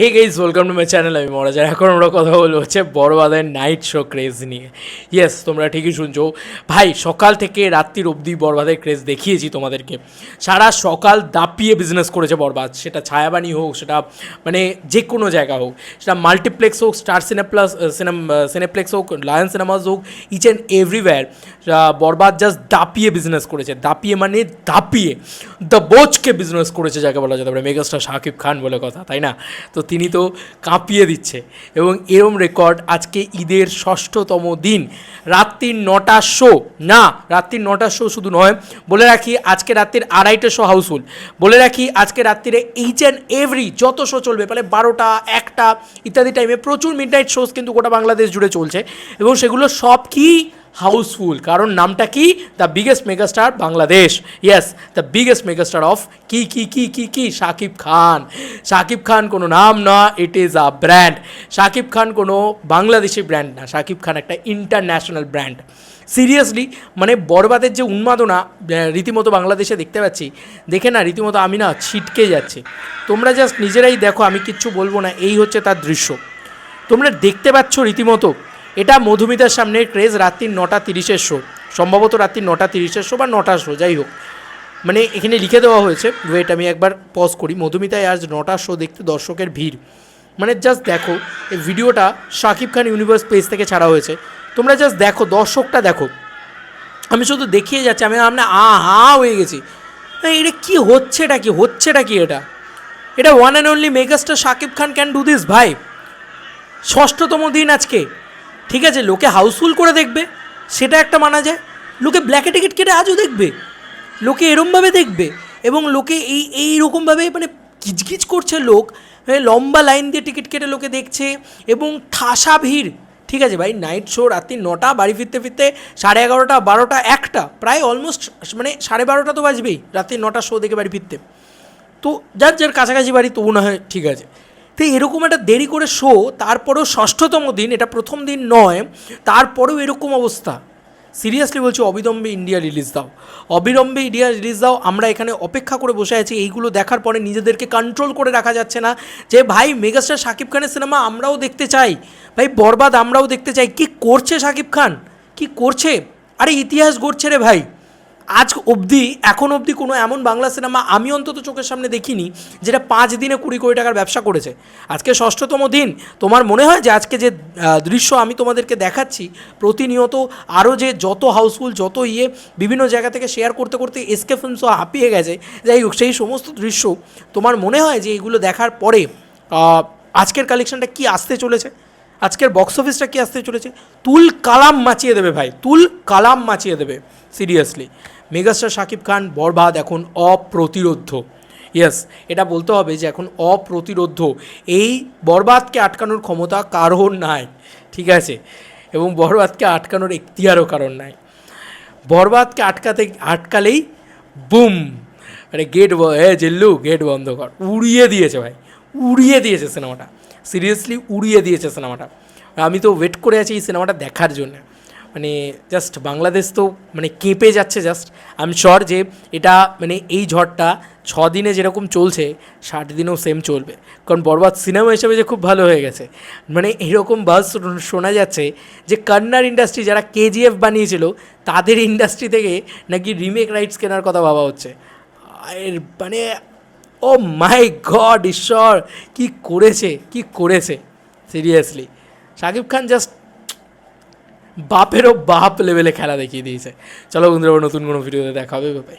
Hey guys welcome to my channel আমি মহারাজা এখন আমরা কথা বলব হচ্ছে বড়বাদের নাইট শো ক্রেজ নিয়ে। ইয়েস তোমরা ঠিকই শুনছো। ভাই, সকাল থেকে রাত্রির অবধি বরবাদের ক্রেজ দেখিয়েছি তোমাদেরকে। সারা সকাল দাপিয়ে বিজনেস করেছে বরবাদ সেটা ছায়াবাণী হোক, সেটা মানে যে কোনো জায়গা হোক, সেটা মাল্টিপ্লেক্স হোক স্টার সিনেপ্লাস সিনেম সিনেপ্লেক্স হোক লায়ন সিনেমাস হোক each and everywhere Borbaad just দাপিয়ে business করেছে। দাপিয়ে মানে দাপিয়ে। দ্য বোচকে বিজনেস করেছে, যাকে বলা যেতে পারে মেগাস্টার শাকিব খান বলে কথা, তাই না? তো তিনি তো কাঁপিয়ে দিচ্ছে। এবং এরম রেকর্ড আজকে ঈদের ষষ্ঠতম দিন। রাত্রির নটা শো, না, রাত্রির নটা শো শুধু নয়, বলে রাখি আজকে রাত্রির আড়াইটে শো হাউসফুল। বলে রাখি আজকে রাত্রিরে এইচ অ্যান্ড এভরি যত শো চলবে মানে বারোটা, একটা ইত্যাদি টাইমে প্রচুর মিড নাইট শোজ কিন্তু গোটা বাংলাদেশ জুড়ে চলছে। এবং সেগুলো সব কি হাউসফুল, কারণ নামটা কি? The biggest megastar Bangladesh yes the biggest megastar of কি কি কি কি কি? শাকিব খান শাকিব খান কোনো নাম না it is a brand Shakib Khan কোনো বাংলাদেশি ব্র্যান্ড না শাকিব খান একটা ইন্টারন্যাশনাল ব্র্যান্ড সিরিয়াসলি মানে বরবাদের যে উন্মাদনা রীতিমতো বাংলাদেশে দেখতে পাচ্ছি, দেখে না, রীতিমতো আমি না ছিটকে যাচ্ছি। তোমরা জাস্ট নিজেরাই দেখো, আমি কিচ্ছু বলব না, এই হচ্ছে তার দৃশ্য। তোমরা দেখতে পাচ্ছ রীতিমতো এটা মধুমিতার সামনে ক্রেজ রাত্রির নটা তিরিশের শো সম্ভবত রাত্রির নটা তিরিশের শো বা নটা শো যাই হোক। মানে এখানে লিখে দেওয়া হয়েছে ওয়েট আমি একবার পজ করি। মধুমিতায় আজ নটা শো দেখতে দর্শকের ভিড়। মানে জাস্ট দেখো, এই ভিডিওটা শাকিব খান ইউনিভার্স পেজ থেকে ছাড়া হয়েছে। তোমরা জাস্ট দেখো, দর্শকটা দেখো। আমি শুধু দেখিয়ে যাচ্ছি, আমি আমরা আ, হা, হয়ে গেছি। এটা কী হচ্ছে এটা কি, হচ্ছেটা কি এটা? এটা one and only megastar Shakib Khan can do this ভাই। ষষ্ঠতম দিন আজকে। ঠিক আছে, লোকে হাউসফুল করে দেখবে, সেটা একটা মানা যায়। লোকে ব্ল্যাকে টিকিট কেটে আজও দেখবে। লোকে এরমভাবে দেখবে এবং লোকে এই এইরকমভাবে মানে কিচকিচ করছে লোক লম্বা লাইন দিয়ে টিকিট কেটে লোকে দেখছে এবং ঠাসা ভিড়। ঠিক আছে ভাই নাইট শো রাত্রি নটা, বাড়ি ফিরতে ফিরতে সাড়ে এগারোটা, বারোটা, একটা, প্রায় অলমোস্ট মানে সাড়ে বারোটা তো বাজবেই, রাত্রি নটা শো দেখে বাড়ি ফিরতে। তো যার যার কাছাকাছি বাড়ি তবু না হয় ঠিক আছে। তো এরকম একটা দেরি করে শো, তারপরেও ষষ্ঠতম দিন, এটা প্রথম দিন নয়, তারপরেও এরকম অবস্থা। সিরিয়াসলি বলছি, অবিলম্বে ইন্ডিয়া রিলিজ দাও। অবিলম্বে ইন্ডিয়া রিলিজ দাও, আমরা এখানে অপেক্ষা করে বসে আছি, এইগুলো দেখার পরে নিজেদেরকে কন্ট্রোল করে রাখা যাচ্ছে না। যে ভাই মেগাস্টার শাকিব খানের সিনেমা আমরাও দেখতে চাই। ভাই, বরবাদ আমরাও দেখতে চাই। কি করছে শাকিব খান? কি করছে? আরে ইতিহাস গড়ছে রে ভাই। আজ অবধি, এখন অবধি কোনো এমন বাংলা সিনেমা আমি অন্তত চোখের সামনে দেখিনি, যেটা পাঁচ দিনে কুড়ি কোটি টাকার ব্যবসা করেছে। আজকে ষষ্ঠতম দিন। তোমার মনে হয় যে আজকে যে দৃশ্য আমি তোমাদেরকে দেখাচ্ছি, প্রতিনিয়ত আরও যে যত হাউসফুল, যত ইয়ে বিভিন্ন জায়গা থেকে শেয়ার করতে করতে এসকে ফিল্মসও হাঁপিয়ে গেছে। যাই হোক, সেই সমস্ত দৃশ্য, তোমার মনে হয় যে এগুলো দেখার পরে আজকের কালেকশনটা কি আসতে চলেছে? আজকের বক্স অফিসটা কি আসতে চলেছে? তুল কালাম মাচিয়ে দেবে ভাই, তুল কালাম মাচিয়ে দেবে সিরিয়াসলি মেগাস্টার শাকিব খান বরবাদ, এখন অপ্রতিরোধ্য ইয়েস এটা বলতে হবে যে এখন অপ্রতিরোধ্য এই বরবাদকে আটকানোর ক্ষমতা কারোর নাই, ঠিক আছে? এবং বরবাদকে আটকানোর এখতিয়ারও কারণ নাই। বরবাদকে আটকাতে, আটকালেই বুম মানে গেট এ জেল্লু গেট বন্ধ কর। উড়িয়ে দিয়েছে ভাই, উড়িয়ে দিয়েছে সিনেমাটা সিরিয়াসলি উড়িয়ে দিয়েছে সিনেমাটা আমি তো ওয়েট করে আছি এই সিনেমাটা দেখার জন্য। মানে জাস্ট বাংলাদেশ তো মানে কেঁপে যাচ্ছে জাস্ট আই এম শিওর যে এটা মানে এই ঝড়টা ছ দিনে যেরকম চলছে ষাট দিনেও সেম চলবে। কারণ বরবাদ সিনেমা হিসেবে যে খুব ভালো হয়ে গেছে। মানে এরকম বাস শোনা যাচ্ছে যে কন্নাড় ইন্ডাস্ট্রি যারা কেজিএফ বানিয়েছিল, তাদের ইন্ডাস্ট্রি থেকে নাকি রিমেক রাইটস কেনার কথা ভাবা হচ্ছে। এর মানে ও মাই গড ঈশ্বর, কি করেছে কি করেছে? সিরিয়াসলি শাকিব খান জাস্ট বাপেরও বাপ লেভেলে খেলা দেখিয়ে দিয়েছে। চলো বন্ধুরা নতুন কোনো ভিডিওতে দেখা হবে বাই